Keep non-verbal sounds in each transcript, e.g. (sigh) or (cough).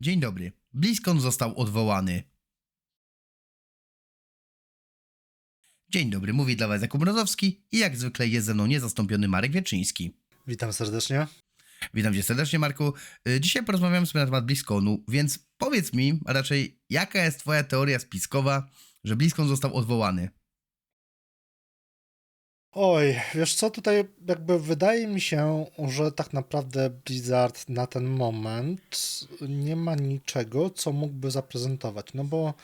Dzień dobry. BlizzCon został odwołany. Dzień dobry, mówi dla Was Jakub Mrozowski i jak zwykle jest ze mną niezastąpiony Marek Wieczyński. Witam serdecznie. Witam Cię serdecznie, Marku. Y, Dzisiaj porozmawiamy sobie na temat BlizzConu, więc powiedz mi, a raczej jaka jest Twoja teoria spiskowa, że BlizzCon został odwołany? Oj, wiesz co, tutaj jakby wydaje mi się, że tak naprawdę Blizzard na ten moment nie ma niczego, co mógłby zaprezentować. No bo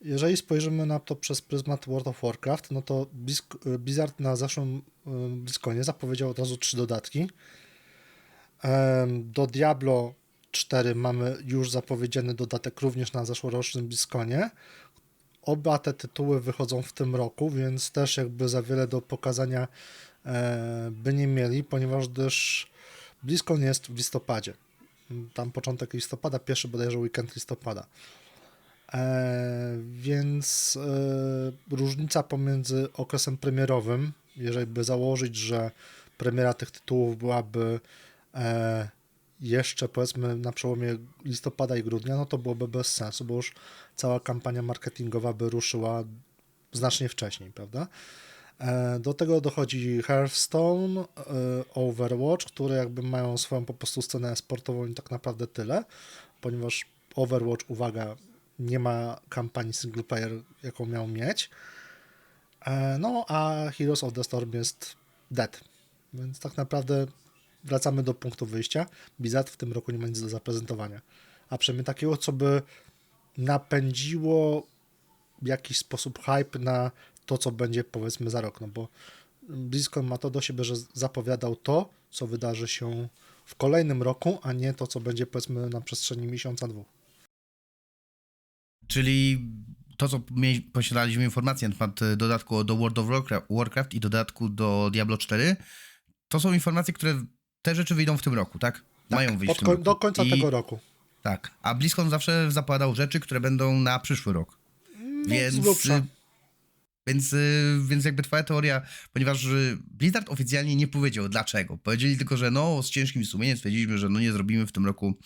jeżeli spojrzymy na to przez pryzmat World of Warcraft, no to Blizz- Blizzard na zeszłym BlizzConie zapowiedział od razu trzy dodatki. Do Diablo 4 mamy już zapowiedziany dodatek również na zeszłorocznym BlizzConie. Oba te tytuły wychodzą w tym roku, więc też jakby za wiele do pokazania e, by nie mieli, ponieważ też BlizzCon jest w listopadzie. Tam początek listopada, pierwszy bodajże weekend listopada. E, więc e, różnica pomiędzy okresem premierowym, jeżeli by założyć, że premiera tych tytułów byłaby e, jeszcze powiedzmy na przełomie listopada i grudnia, no to byłoby bez sensu, bo już cała kampania marketingowa by ruszyła znacznie wcześniej, prawda? E, Do tego dochodzi Hearthstone, e, Overwatch, które jakby mają swoją po prostu scenę sportową i tak naprawdę tyle, ponieważ Overwatch, uwaga, nie ma kampanii single player, jaką miał mieć. E, No, a Heroes of the Storm jest dead. Więc tak naprawdę wracamy do punktu wyjścia. Blizzard w tym roku nie ma nic do zaprezentowania. A przynajmniej takiego, co by napędziło w jakiś sposób hype na to, co będzie powiedzmy za rok. No bo BlizzCon ma to do siebie, że zapowiadał to, co wydarzy się w kolejnym roku, a nie to, co będzie powiedzmy na przestrzeni miesiąca, dwóch. Czyli to, co posiadaliśmy informacje na temat y, dodatku do World of Warcraft i dodatku do Diablo 4, to są informacje, które te rzeczy wyjdą w tym roku, tak? Mają wyjść Pod w tym koń- roku. do końca I- tego roku. Tak, a BlizzCon zawsze zapowiadał rzeczy, które będą na przyszły rok. No, więc, y, więc, y, więc jakby twoja teoria, ponieważ y, Blizzard oficjalnie nie powiedział dlaczego. Powiedzieli tylko, że no z ciężkim sumieniem stwierdziliśmy, że no nie zrobimy w tym roku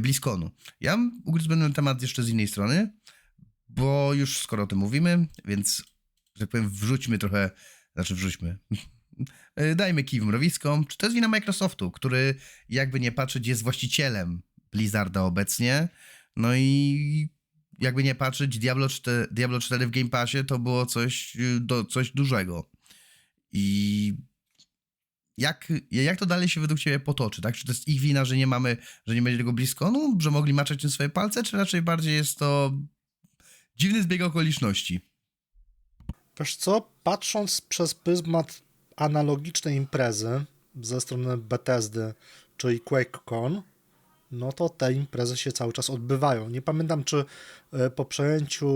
BlizzConu. Ja ugryzł ten temat jeszcze z innej strony, bo już skoro o tym mówimy, więc że tak powiem wrzućmy trochę, znaczy wrzućmy, (laughs) dajmy kij w mrowisko. Czy to jest wina Microsoftu, który jakby nie patrzeć jest właścicielem Blizzarda obecnie, no i jakby nie patrzeć, Diablo 4, Diablo 4 w Game Passie to było coś, y, do, coś dużego. I jak, jak to dalej się według Ciebie potoczy, tak? Czy to jest ich wina, że nie mamy, że nie będzie tego BlizzConu, że mogli maczać tym swoje palce, czy raczej bardziej jest to dziwny zbieg okoliczności? Wiesz co, patrząc przez pryzmat analogicznej imprezy ze strony Bethesdy, czyli QuakeCon, no to te imprezy się cały czas odbywają. Nie pamiętam, czy e, po przejęciu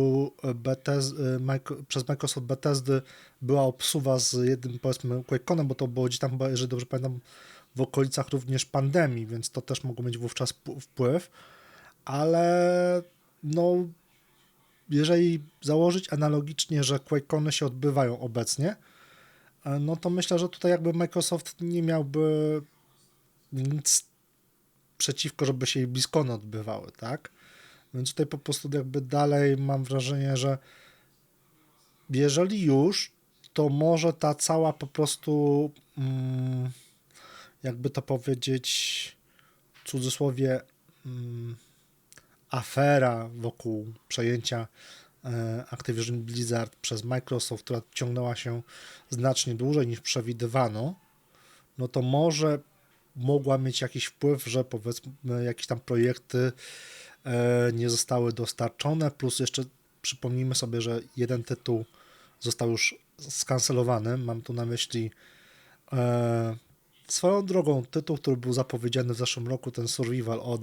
Bethes- e, przez Microsoft Bethesdy była obsuwa z jednym, powiedzmy, QuakeConem, bo to było gdzieś tam, jeżeli dobrze pamiętam, w okolicach również pandemii, więc to też mogło mieć wówczas wpływ, ale no jeżeli założyć analogicznie, że QuakeCony się odbywają obecnie, no to myślę, że tutaj jakby Microsoft nie miałby nic przeciwko, żeby się i BlizzCony odbywały, tak? Więc tutaj po prostu jakby dalej mam wrażenie, że jeżeli już, to może ta cała po prostu mm, jakby to powiedzieć w cudzysłowie mm, afera wokół przejęcia e, Activision Blizzard przez Microsoft, która ciągnęła się znacznie dłużej niż przewidywano, no to może mogła mieć jakiś wpływ, że powiedzmy jakieś tam projekty e, nie zostały dostarczone, plus jeszcze przypomnijmy sobie, że jeden tytuł został już skancelowany, mam tu na myśli e, swoją drogą tytuł, który był zapowiedziany w zeszłym roku, ten Survival od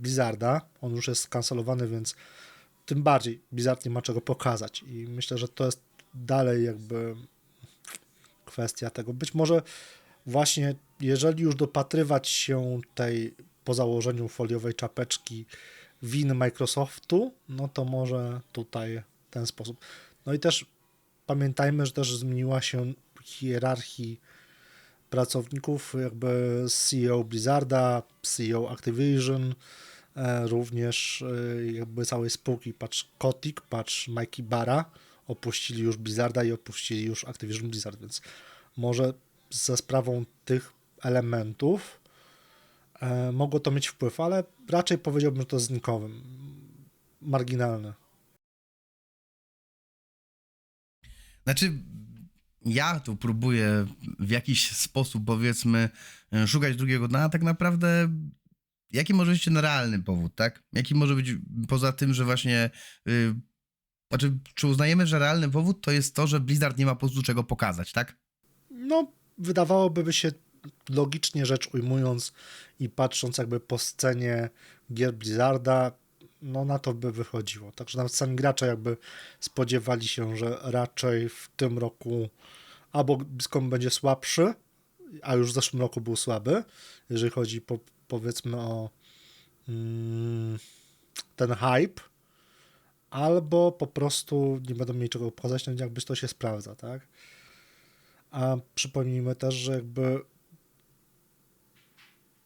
Blizzarda, on już jest skancelowany, więc tym bardziej Blizzard nie ma czego pokazać i myślę, że to jest dalej jakby kwestia tego. Być może właśnie jeżeli już dopatrywać się tej po założeniu foliowej czapeczki win Microsoftu, no to może tutaj w ten sposób. No i też pamiętajmy, że też zmieniła się hierarchii pracowników, jakby CEO Blizzarda, CEO Activision, również e, jakby całej spółki, patrz Kotick, patrz Mikey Barra, opuścili już Blizzarda i opuścili już Activision Blizzard, więc może ze sprawą tych elementów e, mogło to mieć wpływ, ale raczej powiedziałbym, że to znikowym, marginalne. Znaczy, ja tu próbuję w jakiś sposób, powiedzmy, e, szukać drugiego dna, a tak naprawdę jaki może być ten realny powód, tak? Jaki może być poza tym, że właśnie. Yy, znaczy, czy uznajemy, że realny powód to jest to, że Blizzard nie ma po prostu czego pokazać, tak? No, wydawałoby by się logicznie rzecz ujmując i patrząc jakby po scenie gier Blizzarda, no na to by wychodziło. Także nawet sami gracze jakby spodziewali się, że raczej w tym roku albo BlizzCon będzie słabszy, a już w zeszłym roku był słaby, jeżeli chodzi po, powiedzmy o mm, ten hype, albo po prostu nie będą mieli czego pokazać, no jakby to się sprawdza, tak? A przypomnijmy też, że jakby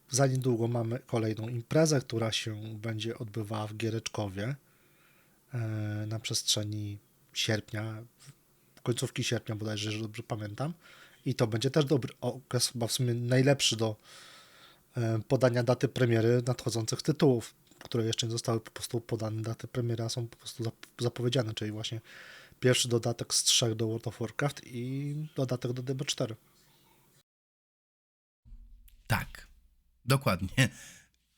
za niedługo mamy kolejną imprezę, która się będzie odbywała w Giereczkowie e, na przestrzeni sierpnia, końcówki sierpnia bodajże, że dobrze pamiętam. I to będzie też dobry okres, chyba w sumie najlepszy do podania daty premiery nadchodzących tytułów, które jeszcze nie zostały po prostu podane. Daty premiery a są po prostu zap- zapowiedziane, czyli właśnie pierwszy dodatek z trzech do World of Warcraft i dodatek do DB4. Tak, dokładnie.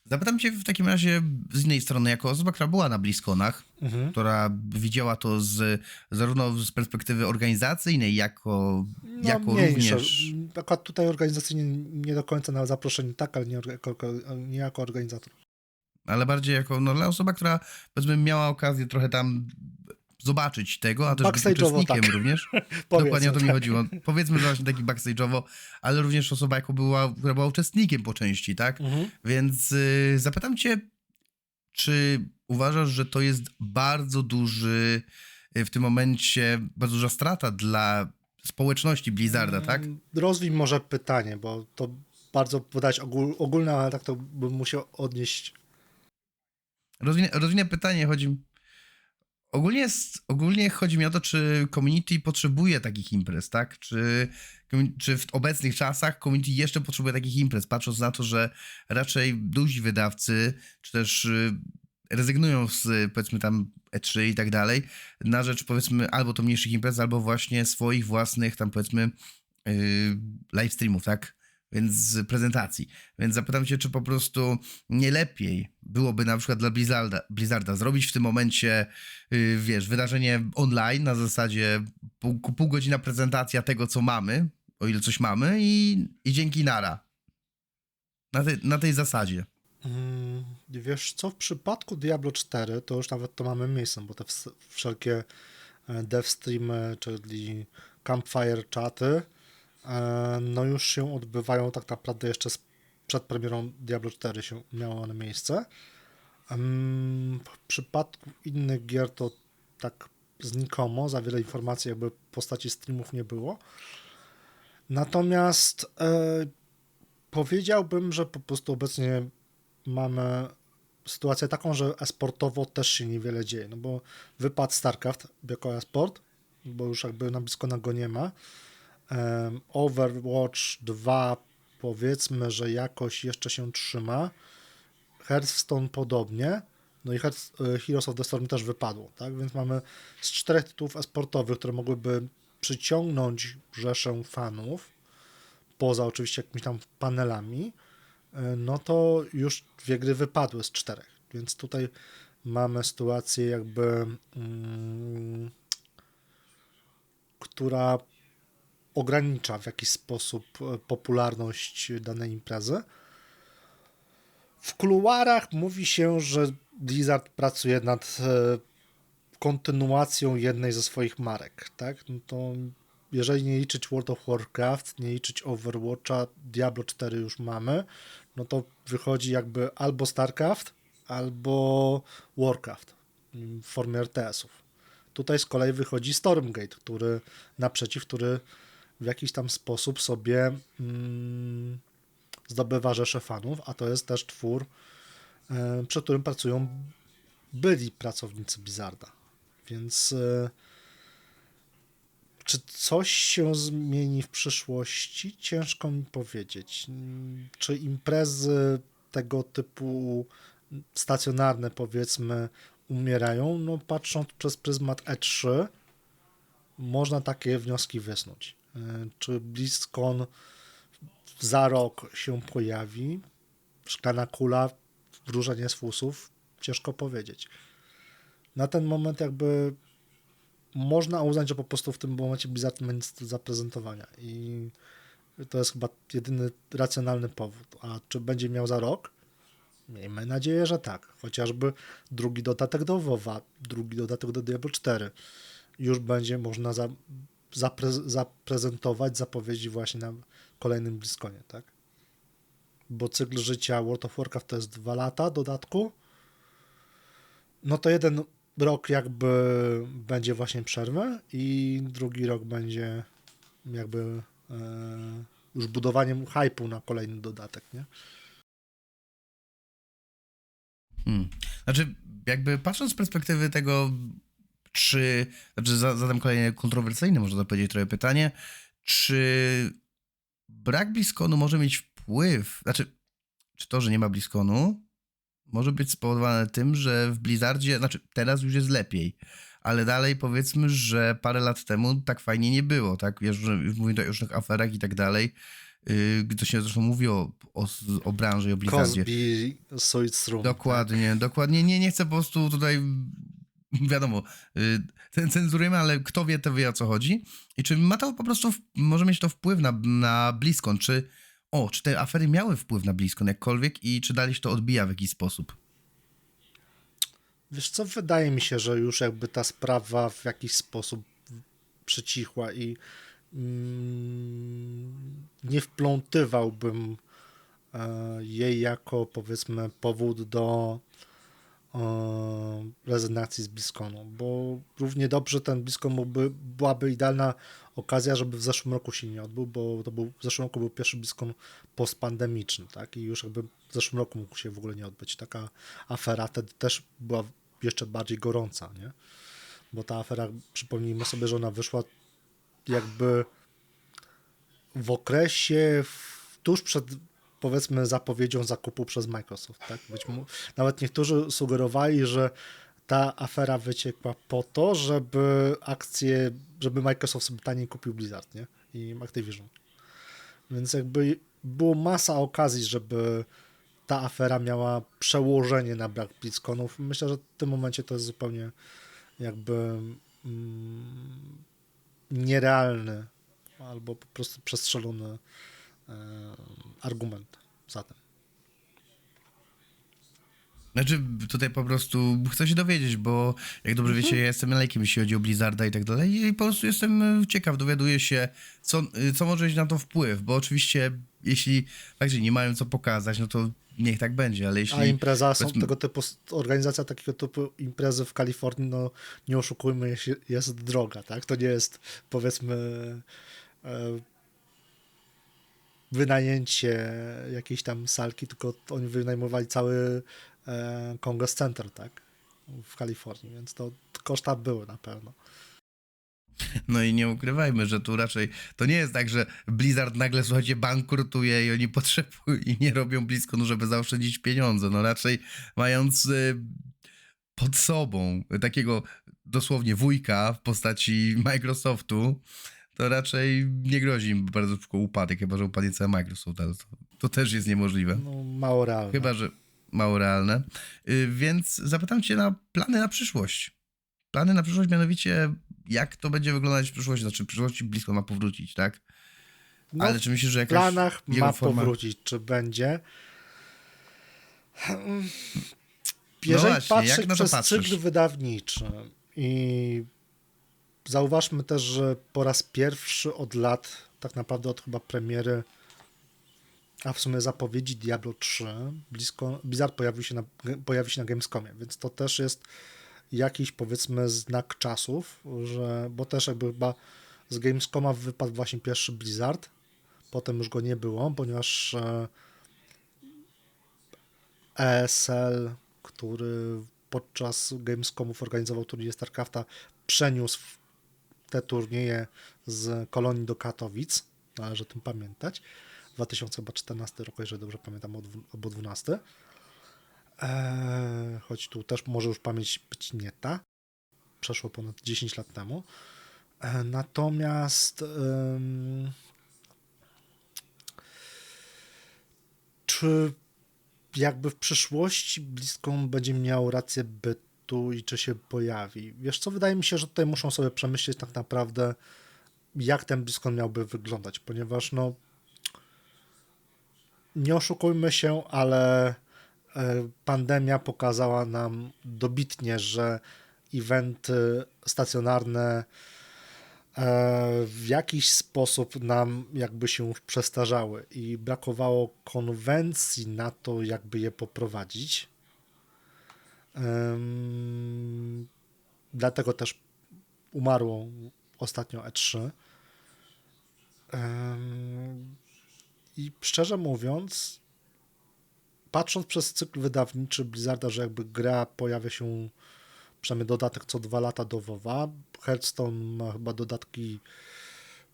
Zapytam cię w takim razie z innej strony, jako osoba, która była na BlizzConach, Mhm. która widziała to z, zarówno z perspektywy organizacyjnej, jako, No, jako mniejsza. również... Akurat tutaj organizacyjnie nie do końca na zaproszenie tak, ale nie, jako, nie jako organizator. ale bardziej jako no, osoba, która powiedzmy miała okazję trochę tam zobaczyć tego, a też być uczestnikiem tak. również. (laughs) Dokładnie o to mi tak. chodziło. Powiedzmy, że właśnie taki backstage'owo, ale również osoba, jako była, która była uczestnikiem po części, tak? Mhm. Więc y, zapytam cię, czy uważasz, że to jest bardzo duży y, w tym momencie, bardzo duża strata dla społeczności Blizzarda, tak? Mm, Rozwij może pytanie, bo to bardzo wydać ogól, ogólne, ale tak to bym musiał odnieść. Rozwinę, rozwinę pytanie, chodzi... Ogólnie, jest, ogólnie chodzi mi o to, czy community potrzebuje takich imprez, tak? Czy, czy w obecnych czasach community jeszcze potrzebuje takich imprez, patrząc na to, że raczej duzi wydawcy, czy też y, rezygnują z powiedzmy tam E3 i tak dalej, na rzecz powiedzmy albo to mniejszych imprez, albo właśnie swoich własnych tam powiedzmy yy, live streamów, tak? Więc z prezentacji. Więc zapytam cię, czy po prostu nie lepiej byłoby na przykład dla Blizzarda, Blizzarda zrobić w tym momencie, yy, wiesz, wydarzenie online na zasadzie pół, pół godzina prezentacja tego, co mamy, o ile coś mamy i, i dzięki nara. Na, tej na tej zasadzie. Mm, Wiesz co, w przypadku Diablo 4 to już nawet to mamy miejsce, bo te ws- wszelkie e, dev streamy, czyli campfire czaty, no już się odbywają tak naprawdę jeszcze przed premierą Diablo 4 się miało one miejsce. W przypadku innych gier to tak znikomo, za wiele informacji jakby w postaci streamów nie było. Natomiast e, powiedziałbym, że po prostu obecnie mamy sytuację taką, że esportowo też się niewiele dzieje, no bo wypadł StarCraft jako esport, bo już jakby na blisko go nie ma. Overwatch 2 powiedzmy, że jakoś jeszcze się trzyma. Hearthstone podobnie. No i e, Heroes of the Storm też wypadło, tak? Więc mamy z czterech tytułów esportowych, które mogłyby przyciągnąć rzeszę fanów, poza oczywiście jakimiś tam panelami, e, no to już dwie gry wypadły z czterech. Więc tutaj mamy sytuację jakby, mm, która ogranicza w jakiś sposób e, popularność danej imprezy. W kuluarach mówi się, że Blizzard pracuje nad e, kontynuacją jednej ze swoich marek, tak? No to jeżeli nie liczyć World of Warcraft, nie liczyć Overwatcha, Diablo 4 już mamy, no to wychodzi jakby albo StarCraft, albo Warcraft w formie RTS-ów. Tutaj z kolei wychodzi Stormgate, który naprzeciw, który w jakiś tam sposób sobie mm, zdobywa rzesze fanów, a to jest też twór, e, przy którym pracują byli pracownicy Blizzarda. Więc e, czy coś się zmieni w przyszłości? Ciężko mi powiedzieć. Czy imprezy tego typu stacjonarne, powiedzmy, umierają? No, patrząc przez pryzmat E3, można takie wnioski wysnuć. E, Czy BlizzCon za rok się pojawi? Szklana kula, wróżenie z fusów? Ciężko powiedzieć. Na ten moment jakby można uznać, że po prostu w tym momencie Blizzard ma nic do zaprezentowania i to jest chyba jedyny racjonalny powód. A czy będzie miał za rok? Miejmy nadzieję, że tak. Chociażby drugi dodatek do WoWa, drugi dodatek do Diablo 4 już będzie można za, zapre, zaprezentować zapowiedzi właśnie na kolejnym BlizzConie, tak? Bo cykl życia World of Warcraft to jest dwa lata dodatku. No to jeden rok jakby będzie właśnie przerwę i drugi rok będzie jakby e, już budowaniem hypu na kolejny dodatek, nie? Hmm. Znaczy, jakby patrząc z perspektywy tego, czy. Znaczy, za- zadam kolejne kontrowersyjne, można powiedzieć, trochę pytanie. Czy brak Bliskonu może mieć wpływ? Znaczy, czy to, że nie ma Bliskonu, może być spowodowane tym, że w Blizzardzie, znaczy teraz już jest lepiej, ale dalej powiedzmy, że parę lat temu tak fajnie nie było, tak? Wiesz, że już mówię tutaj o różnych aferach i tak dalej. Yy, gdy się zresztą mówi o, o, o branży i o Blizzardzie. Cosby. Dokładnie, dokładnie. Nie, nie chcę po prostu tutaj, (laughs) wiadomo, y, cen- cenzurujemy, ale kto wie, to wie o co chodzi. I czy ma to po prostu, może mieć to wpływ na, na BlizzCon, czy, o, czy te afery miały wpływ na BlizzCon jakkolwiek i czy dalej się to odbija w jakiś sposób? Wiesz co, wydaje mi się, że już jakby ta sprawa w jakiś sposób przycichła i mm, nie wplątywałbym e, jej jako powiedzmy powód do rezygnacji z BlizzConu, bo równie dobrze ten mógłby, byłaby idealna okazja, żeby w zeszłym roku się nie odbył, bo to był, w zeszłym roku był pierwszy BlizzCon postpandemiczny, tak, i już jakby w zeszłym roku mógł się w ogóle nie odbyć. Taka afera wtedy też była jeszcze bardziej gorąca, nie? Bo ta afera, przypomnijmy sobie, że ona wyszła jakby w okresie w, tuż przed powiedzmy zapowiedzią zakupu przez Microsoft, tak? Być mu, nawet niektórzy sugerowali, że ta afera wyciekła po to, żeby akcje, żeby Microsoft sobie taniej kupił Blizzard, nie? I Activision. Więc jakby było masa okazji, żeby ta afera miała przełożenie na brak BlizzConów. Myślę, że w tym momencie to jest zupełnie jakby mm, nierealny albo po prostu przestrzelony argument za tym. Znaczy, tutaj po prostu chcę się dowiedzieć, bo jak dobrze wiecie, ja jestem lejkiem, jeśli chodzi o Blizzarda i tak dalej i po prostu jestem e, ciekaw, dowiaduję się, co, e, co może mieć na to wpływ, bo oczywiście jeśli faktycznie nie mają co pokazać, no to niech tak będzie, ale jeśli... A impreza, są tego typu, organizacja takiego typu imprezy w Kalifornii, no nie oszukujmy, jest, droga, tak? To nie jest powiedzmy e, wynajęcie jakiejś tam salki, tylko oni wynajmowali cały e, Congress Center, tak? W Kalifornii, więc to koszta były na pewno. No i nie ukrywajmy, że tu raczej to nie jest tak, że Blizzard nagle, słuchajcie, bankrutuje i oni (laughs) potrzebują i nie robią blisko, no żeby zaoszczędzić pieniądze. No raczej mając y, pod sobą takiego dosłownie wujka w postaci Microsoftu, to raczej nie grozi im bardzo szybko upadek, chyba że upadnie cały Microsoft, ale to, to też jest niemożliwe. No, mało realne. Chyba, że mało realne. Y, Więc zapytam cię na plany na przyszłość. Plany na przyszłość, mianowicie jak to będzie wyglądać w przyszłości, znaczy w przyszłości blisko ma powrócić, tak? No, Ale czy myślisz, że w jakaś planach jego ma forma... powrócić, czy będzie. Hmm. No Jeżeli właśnie, jak na to przez patrzysz? cykl wydawniczy i zauważmy też, że po raz pierwszy od lat, tak naprawdę od chyba premiery, a w sumie zapowiedzi Diablo 3, blisko, Blizzard pojawił się, na, pojawi się na Gamescomie, więc to też jest jakiś powiedzmy znak czasów, że, bo też jakby chyba z Gamescoma wypadł właśnie pierwszy Blizzard. Potem już go nie było, ponieważ e, ESL, który podczas Gamescomów organizował turniej StarCrafta, przeniósł te turnieje z Kolonii do Katowic. Należy o tym pamiętać. 2014 rok, jeżeli dobrze pamiętam, albo dwu- albo 12. Eee, choć tu też może już pamięć być nie ta. Przeszło ponad 10 lat temu. E, natomiast em, czy jakby w przyszłości BlizzCon będzie miał rację bytu i czy się pojawi? Wiesz co, wydaje mi się, że tutaj muszą sobie przemyśleć tak naprawdę, jak ten BlizzCon miałby wyglądać, ponieważ no nie oszukujmy się, ale e, pandemia pokazała nam dobitnie, że eventy stacjonarne e, w jakiś sposób nam jakby się przestarzały i brakowało konwencji na to, jakby je poprowadzić. Em, Dlatego też umarło ostatnio E3. Em, I szczerze mówiąc, patrząc przez cykl wydawniczy Blizzarda, że jakby gra pojawia się przynajmniej dodatek co dwa lata do WoWa. Hearthstone ma chyba dodatki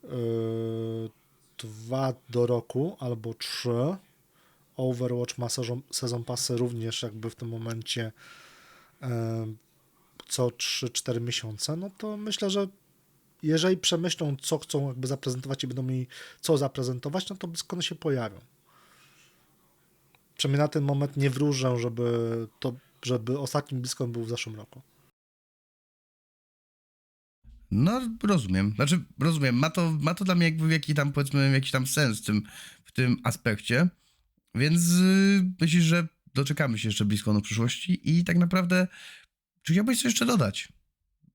yy, dwa do roku albo trzy. Overwatch ma sezon, sezon pasy również jakby w tym momencie co 3-4 miesiące, no to myślę, że jeżeli przemyślą, co chcą jakby zaprezentować i będą mieli co zaprezentować, no to blisko się pojawią. Przynajmniej na ten moment nie wróżę, żeby, to, żeby ostatnim blisko był w zeszłym roku. No, rozumiem. Znaczy, rozumiem. Ma to, ma to dla mnie jakby jaki tam, powiedzmy, jakiś tam sens w tym, w tym aspekcie. Więc yy, myślisz, że doczekamy się jeszcze blisko w przyszłości i tak naprawdę, czy chciałbyś coś jeszcze dodać?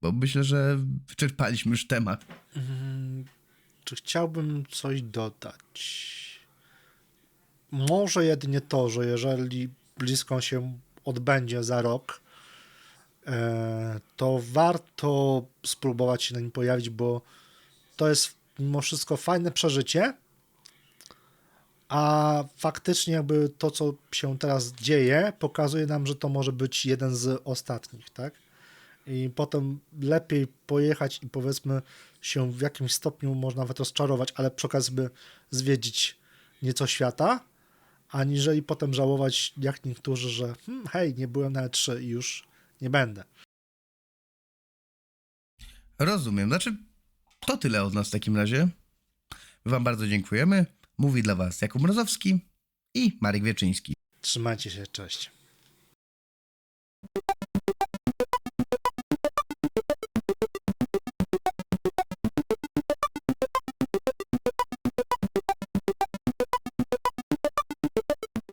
Bo myślę, że wyczerpaliśmy już temat. Mm, Czy chciałbym coś dodać? Może jedynie to, że jeżeli blisko się odbędzie za rok, e, to warto spróbować się na nim pojawić, bo to jest mimo wszystko fajne przeżycie, a faktycznie jakby to, co się teraz dzieje, pokazuje nam, że to może być jeden z ostatnich, tak? i potem lepiej pojechać i powiedzmy się w jakimś stopniu można nawet rozczarować, ale przy okazji by zwiedzić nieco świata, aniżeli potem żałować jak niektórzy, że hmm, hej, nie byłem na E3 i już nie będę. Rozumiem. Znaczy, to tyle od nas w takim razie. Wam bardzo dziękujemy. Mówi dla Was Jakub Mrozowski i Marek Wieczyński. Trzymajcie się, cześć.